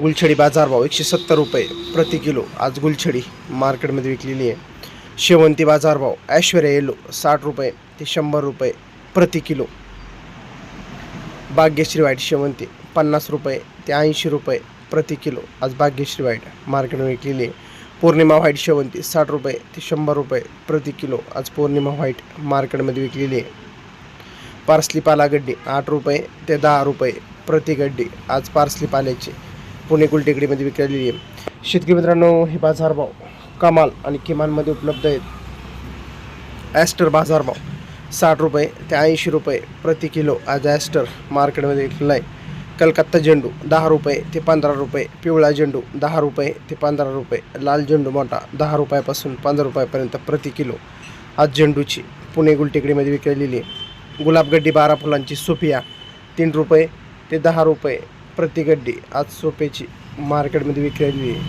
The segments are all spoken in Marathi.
गुलछडी बाजारभाव एकशे सत्तर रुपये प्रति किलो. आज गुलछडी मार्केटमध्ये विकलेली आहे. शेवंती बाजारभाव ऐश्वर्या येलो साठ रुपये ते शंभर रुपये प्रति किलो. भाग्यश्री वाईट शेवंती पन्नास रुपये ते ऐंशी रुपये प्रति किलो. आज भाग्यश्री वाईट मार्केटमध्ये विकलेली आहे. पौर्णिमा व्हाईट शेवंती साठ रुपये ते शंभर रुपये प्रति किलो. आज पौर्णिमा व्हाईट मार्केटमध्ये विकलेली आहे. पार्सली पाला गड्डी आठ रुपये ते दहा रुपये प्रति गड्डी. आज पार्सली पाल्याची पुणे गुलटेकडीमध्ये विकलेली आहे. शेतकरी मित्रांनो हे बाजारभाव कमाल आणि किमानमध्ये उपलब्ध आहेत. ॲस्टर बाजारभाव साठ रुपये ते ऐंशी रुपये प्रति किलो आज ॲस्टर मार्केटमध्ये विकलेला आहे. कलकत्ता झेंडू दहा रुपये ते पंधरा रुपये पिवळा झेंडू दहा रुपये ते पंधरा रुपये लाल झेंडू मोठा दहा रुपयापासून पंधरा रुपयापर्यंत प्रति किलो आज झेंडूची पुणे गुलटेकडीमध्ये विकलेली आहे. गुलाबगड्डी बारा फुलांची सोफिया तीन रुपये ते दहा रुपये प्रति गड्डी आज सोपेची मार्केटमध्ये विकलेली आहे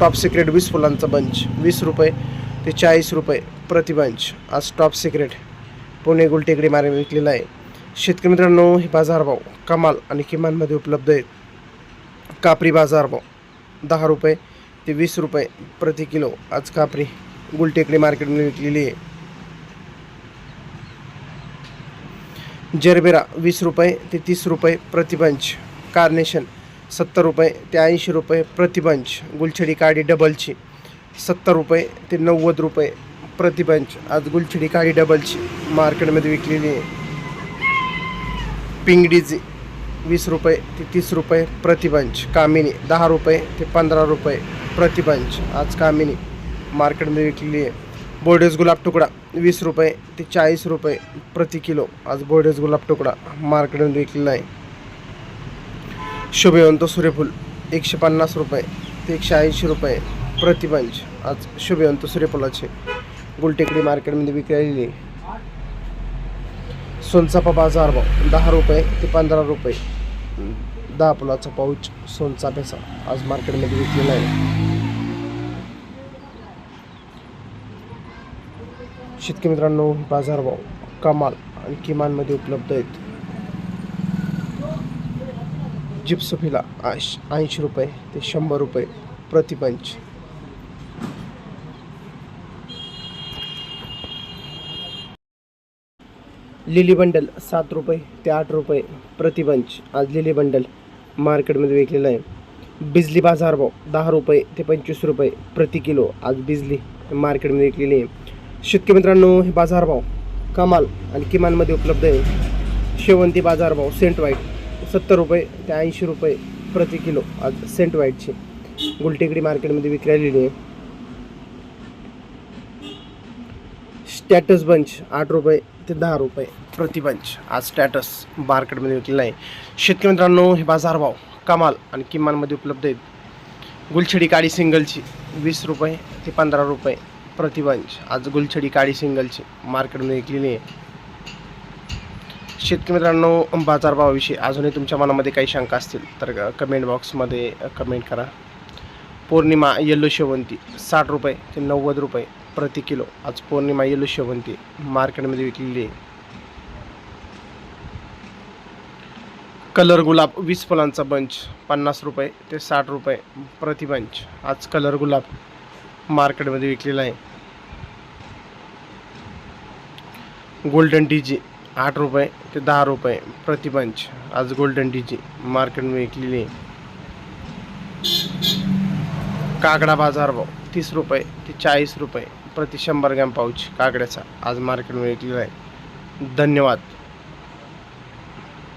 टॉप सिक्रेट वीस फुलांचा बंच वीस रुपये ते चाळीस रुपये प्रति बंच आज top secret Pune Gultekdi market विकलेला आहे. शेतकरी मित्रांनो हे बाजारभाव कमाल आणि किमानमध्ये उपलब्ध आहेत. कापरी बाजारभाव दहा रुपये ते वीस रुपये प्रति किलो. आज कापरी गुलटेकडी मार्केटमध्ये विकलेली आहे. जरबेरा वीस रुपये ते तीस रुपये प्रतिबंच. कार्नेशन सत्तर रुपये ते ऐंशी रुपये प्रतिबंच. गुलछडी काडी डबलची सत्तर रुपये ते नव्वद रुपये प्रतिबंच. आज गुलछडी काडी डबलची मार्केटमध्ये विकलेली आहे. पिंगडीजी वीस रुपये ते तीस रुपये प्रतिबंच. कामिनी दहा रुपये ते पंधरा रुपये प्रतिबंच. आज कामिनी मार्केटमध्ये विकलेली आहे. बोर्डेस गुलाब तुकडा वीस रुपये ते चाळीस रुपये प्रति किलो. आज बोर्डेस गुलाब तुकडा मार्केटमध्ये विकलेला आहे. शुभयवंत सूर्यफूल एकशे पन्नास रुपये ते एकशे ऐंशी रुपये प्रतिबंच आज शुभवंत सूर्यफुलाचे गुलटेकडी मार्केटमध्ये विकलेली आहे. सोनचापा बाजारभाव दहा रुपये ते पंधरा रुपये. दहा फुलाचा पाऊच सोनचाफ्याचा आज मार्केटमध्ये विकलेला आहे. शेतकरी मित्रांनो बाजारभाव कमाल आणि किमानमध्ये उपलब्ध आहेत. जिप्सोफिला ऐंश ऐंशी रुपये ते शंभर रुपये प्रतिपंच लिली बंडल सात रुपये ते आठ रुपये प्रतिपंच आज लिली बंडल मार्केटमध्ये विकलेलं आहे. बिजली बाजारभाव दहा रुपये ते पंचवीस रुपये प्रति किलो. आज बिजली मार्केटमध्ये विकलेली आहे. शेतकरी मित्रांनो हे बाजारभाव कमाल आणि किमानमध्ये उपलब्ध आहे. शेवंती बाजारभाव सेंट वाईट सत्तर रुपये ते ऐंशी रुपये प्रति किलो आज सेंट वाईटची गुलटेकडी मार्केटमध्ये विकलेली आहे. स्टॅटस बंच आठ रुपये ते दहा रुपये प्रति बंच आज स्टॅटस मार्केटमध्ये विकलेला आहे. शेतकरी मित्रांनो हे बाजारभाव कमाल आणि किमानमध्ये उपलब्ध आहेत. गुलछडी काळी सिंगलची वीस रुपये ते पंधरा रुपये प्रतिवंश. आज गुलछडी काळी सिंगलची. मार्केटमध्ये विकलेली आहे शेतकरी मित्रांनो बाजारभावाविषयी अजूनही तुमच्या मनामध्ये काही शंका असतील तर कमेंट बॉक्समध्ये कमेंट करा. पौर्णिमा येल्लो शेवंती साठ रुपये ते नव्वद रुपये प्रति किलो. आज पौर्णिमा येल्लो शेवंती मार्केटमध्ये विकलेली आहे. कलर गुलाब वीस फुलांचा बंच पन्नास रुपये ते साठ रुपये प्रति बंच. आज कलर गुलाब मार्केटमध्ये विकलेला आहे. गोल्डन डीजी जी आठ रुपये ते दहा रुपये प्रतिपंच. आज गोल्डन डीजी जी मार्केटमध्ये विकलेली आहे. काकडा बाजारभाव तीस रुपये ते चाळीस रुपये प्रति शंभर ग्रॅम पाऊच काकड्याचा आज मार्केटमध्ये विकलेला आहे. धन्यवाद.